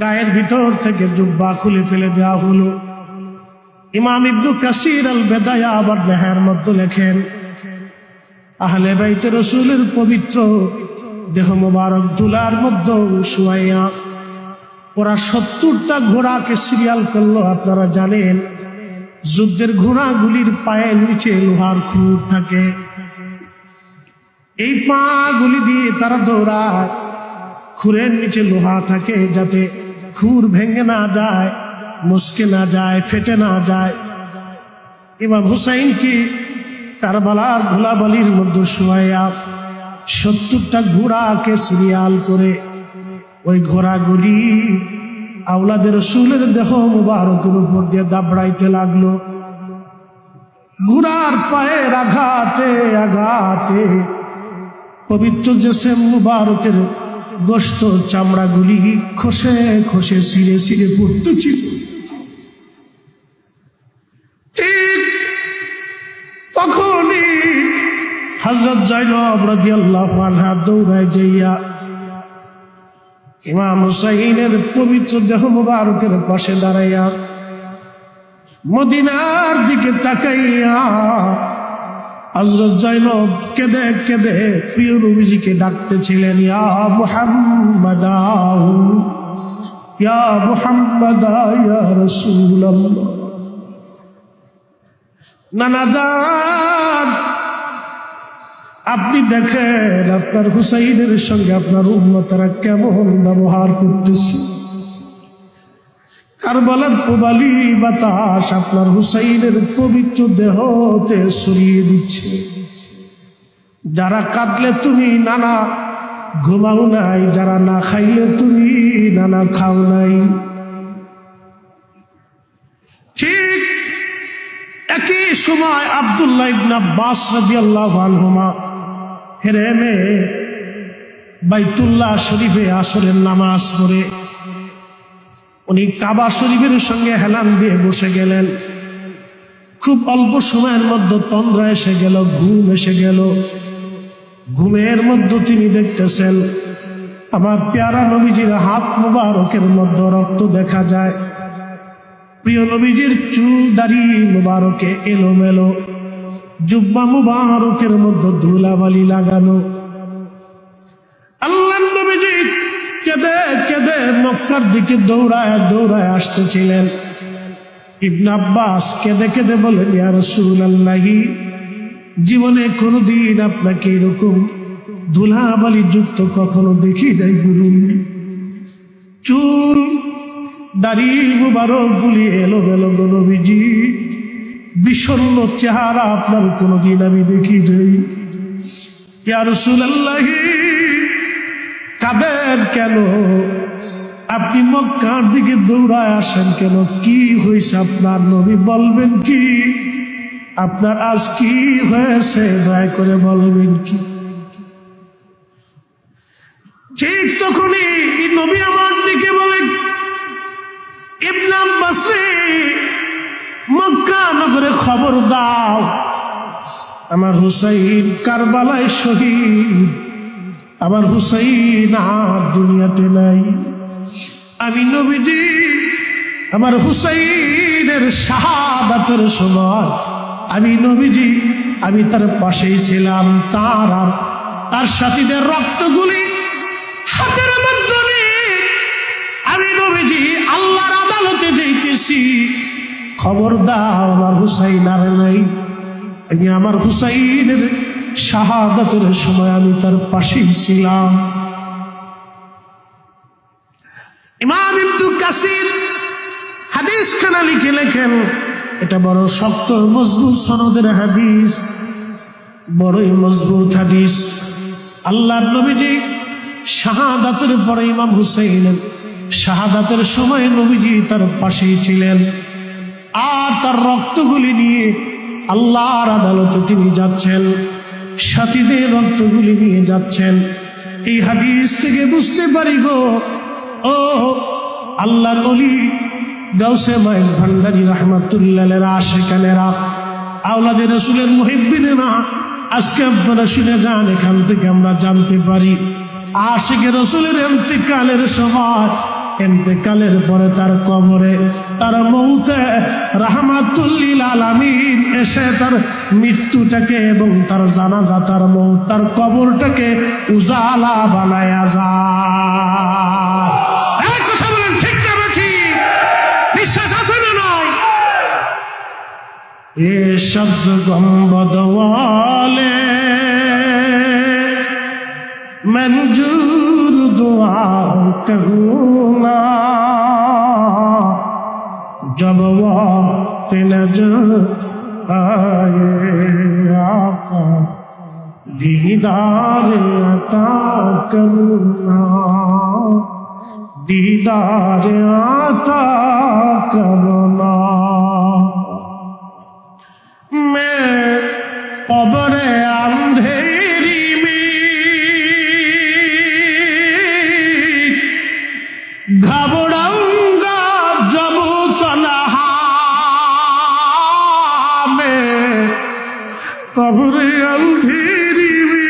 গায়ের ভিতর থেকে জুব্বা খুলে ফেলে দেওয়া হলো। ইমাম ইবনু কাসির আল বেদায়া আবার নেহার মধ্যে লেখেন, আহলে বাইতে রসুলের পবিত্র দেহ মোবারক তুলার মধ্যে শুয়াইয়া, ওরা সত্তরটা ঘোড়াকে সিরিয়াল করল, আপনারা জানেন, যুদ্ধের ঘোড়াগুলির পায়ের নিচে লোহার খুর থাকে। এই পা গুলি দিয়ে তারা দৌড়ায়, খুরের নিচে লোহা থাকে যাতে খুর ভেঙে না যায়, মুসকে না যায়, ফেটে না যায়। ইমাম হুসাইন কি কারবালার ধুলাবালির মধ্যে শোয়া সত্তরটা ঘোড়াকে সিরিয়াল করে ওই ঘোড়াগুলি আওলাদের রসুলের দেহ মুবারকের উপর দিয়ে দাবড়াইতে লাগল। ঘোড়ার পায়ের আঘাতে আঘাতে পবিত্র জেসেম মুবারকের গোস্ত চামড়াগুলি খসে খসে সিরে সিরে পড়তেছিল। ঠিক তখনই হজরত জৈনব রাদিয়াল্লাহু আনহা দৌড়ায় যাইয়া ইমাম হুসাইনের পবিত্র দেহ মুবারকের পাশে দাঁড়াইয়া মদিনার দিকে তাকাইয়া হজরত জৈনব কেঁদে কেঁদে প্রিয় নবীজিকে ডাকতেছিলেন, ইয়া মুহাম্মদ ইয়া মুহাম্মদ, ইয়া রাসূলুল্লাহ। নানা যান আপনি দেখেন আপনার হুসাইনের সঙ্গে আপনার উন্মতারা কেমন ব্যবহার করতেছে? কারবালার প্রবালি বাতাস আপনার হুসাইনের পবিত্র দেহতে সরিয়ে দিচ্ছে। যারা কাঁদলে তুমি নানা, ঘুমাও নাই। যারা না খাইলে তুমি নানা, খাও নাই। ঠিক একই সময় আবদুল্লাহ ইবনে আব্বাস রাদিয়াল্লাহু আনহুমা হেরেমে বাইতুল্লাহ শরীফে আসরের নামাজ পড়ে। উনি কাবা শরীফের সঙ্গে হেলান দিয়ে বসে গেলেন। খুব অল্প সময়ের মধ্যে তন্দ্রা এসে গেল, ঘুম এসে গেল। ঘুমের মধ্যে তিনি দেখতেছেন, আমার পেয়ারা নবীজির হাত মুবারকের মধ্যে রক্ত দেখা যায়। প্রিয় নবীজির চুল দাড়ি মুবারকে এলোমেলো, জুব্বা মুবারকের মধ্যে ধুলাবালি লাগানো আল্লাহ নবীজি কেঁদে কেঁদে মক্কার দিকে দৌড়ায় দৌড়ায় আসতেছিলেন। ইবন আব্বাস কেঁদে কেঁদে বলেন, ইয়া রাসূলুল্লাহি, জীবনে কোনোদিন আপনাকে এরকম ধুলাবালি যুক্ত কখনো দেখি নাই, গুরু। চুল, দাড়ি, মুবারক, গুলি এলো গেলো নবীজি, বিষণ্ণ চেহারা আপনার কোনোদিন আমি দেখি নাই। ইয়া রাসূলুল্লাহি কাদের কেন? আপনি মক্কার দিকে দৌড়ায় আসেন কেন? কি হয়েছে আপনার নবী বলবেন কি? আপনার আজ কি হয়েছে? দয়া করে বলবেন কি? ঠিক তখনই নবী আমার দিকে বলেন ইবনাম বাসরি মক্কা নগরে খবর দাও। আমার হুসাইন কারবালায় শহীদ। আমার হুসাইন আর দুনিয়াতে নাই। আমি নবীজি, আমার হুসাইনের শাহাদাতের সময় আমি নবীজি, আমি তার পাশেই ছিলাম, তার আর তার সাথীদের রক্তগুলি হাতের মাধ্যমে আমি নবীজি আল্লাহর আদালতে যাইতেছি। খবর দাও, আমার হুসাইন আর নাই। আমি আমার হুসাইনের শাহাদাতের সময় আমি তার পাশেই ছিলাম। ইমাম ইবনু কাসির হাদিস খানা লিখে লেখেন, এটা বড় শক্ত মজবুত সনদের হাদিস, বড়ই মজবুত হাদিস। আল্লাহর নবীজি শাহাদাতের পরে ইমাম হুসাইনের শাহাদাতের সময় নবীজি তার পাশেই ছিলেন। আর তার রক্তগুলি নিয়ে আল্লাহর আদালতে তিনি যাচ্ছেন। সাথীদের রক্তগুলি নিয়ে যাচ্ছেন। এই হাদিস থেকে বুঝতে পারি গো, ও আল্লাহর অলি গাউসে মাইজ ভান্ডারি রহমতুল্লাহ আশেখানেরা আওলাদের রসুলের মুহিবিনেরা আজকে আপনারা শুনে যান, এখান থেকে আমরা জানতে পারি আশেখের রসুলের এন্তেকালের সময় এতেকালের পরে তার কবরে তার মৌতে রাহমাতুল্লিল আলামিন এসে তার মৃত্যুটাকে এবং তার জানাজা তার মৌত তার কবরটাকে উজালা বানায়া যায় এই কথা বলেন ঠিক না বেঠি বিশ্বাস আছে না নয় ये शब्द गम्बद वाले मंजूर दुआ कहूँगा जब वक्त तिल आए आका दीदार अता करूँगा दीदार आता करना। मैं কবরে আলধিরিবি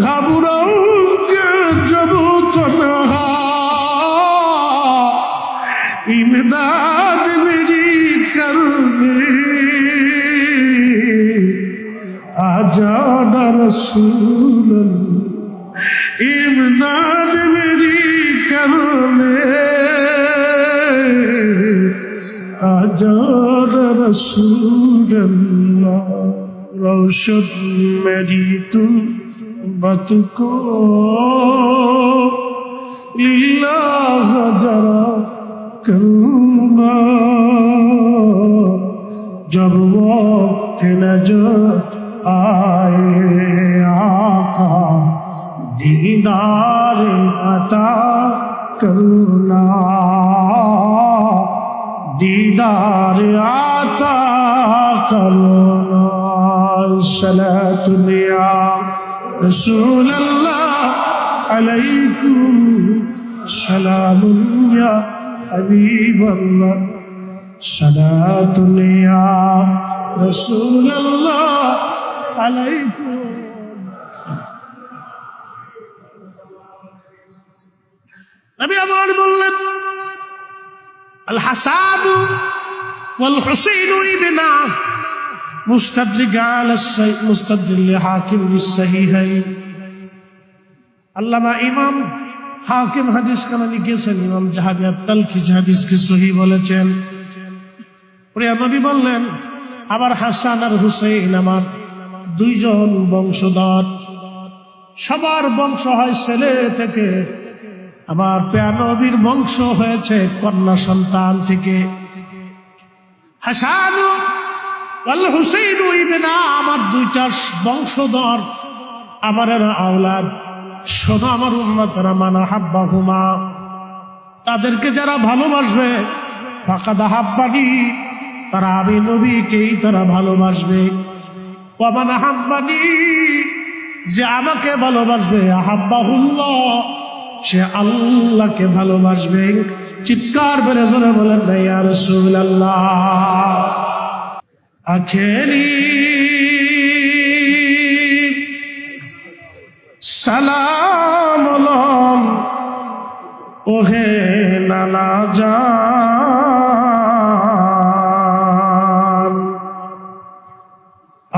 ঘাবুরাও যাব তনহা। ইমদাদ মেরি করুণে আজাদ রসুল ইমদাদ মেরি করুণে رسول الله روشن مری بت کو لیلا جرا کرما جب وقت نظر آئے آقا دینار عطا کرنا دیدار آتا کل صلاة دنیا رسول اللہ علیکم سلام یا حبیب اللہ صلاة دنیا رسول اللہ علیکم نبی امان بلد হাসান হুসাইন ইবনা মুস্তাদরিক আলা মুস্তাদরিল হাকিম বিসহিহাইন আল্লামা ইমাম হাকিম হাদিস কেন লিখেছেন ইমাম জাহাবিয়াত তালখিস হাদিসকে সহি বলেছেন প্রিয় নবী বললেন আমার হাসান আর হুসেইন আমার দুইজন বংশধর। সবার বংশ হয় ছেলে থেকে আমার প্রিয় নবীর বংশ হয়েছে কন্যা সন্তান থেকে। হাসান হুসেইন ইবনা আমার দুইটা বংশধর। আমার এরা আওলাদ। শোনো আমার উন্মতরা মানা হাব্বা হুমা তাদেরকে যারা ভালোবাসবে ফাঁকা হাব্বানি তারা আমি নবীকেই তারা ভালোবাসবে। ওমান হাব্বানি যে আমাকে ভালোবাসবে, আহাব্বাহুল্লাহ। সে আল্লাহকে ভালোবাসবে। চিৎকার বেড়ে জোরে বলেন নাই আর রাসূলুল্লাহ সালাম লম ওহে নানা জান,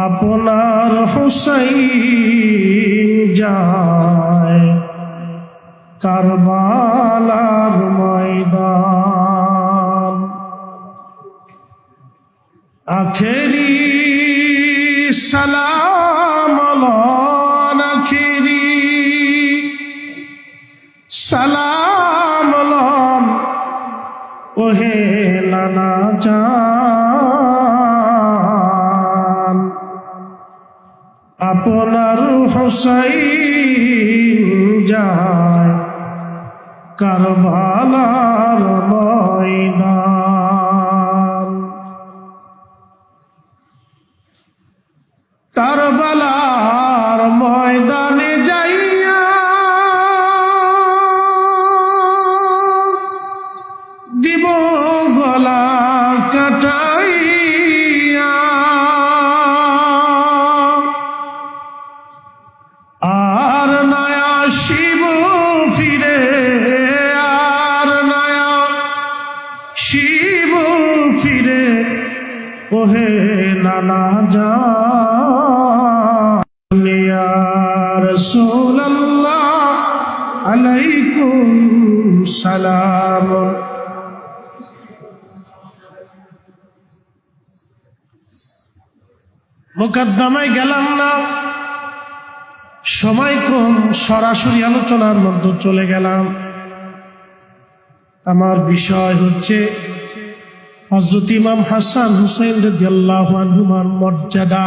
আপনার হুসাইন কারবালার ময়দান। আখেরি সালাম লন আখেরি সালাম লন ওহে নানা জান। আপনার হোসাইন যায় কারবালার ময়দান। না যা সালাম। মোকদ্দমায় গেলাম না। সময় কম, সরাসরি আলোচনার মধ্যে চলে গেলাম। আমার বিষয় হচ্ছে হজরত ইমাম হাসান হুসেন রাদিয়াল্লাহু আনহুমার মর্যাদা।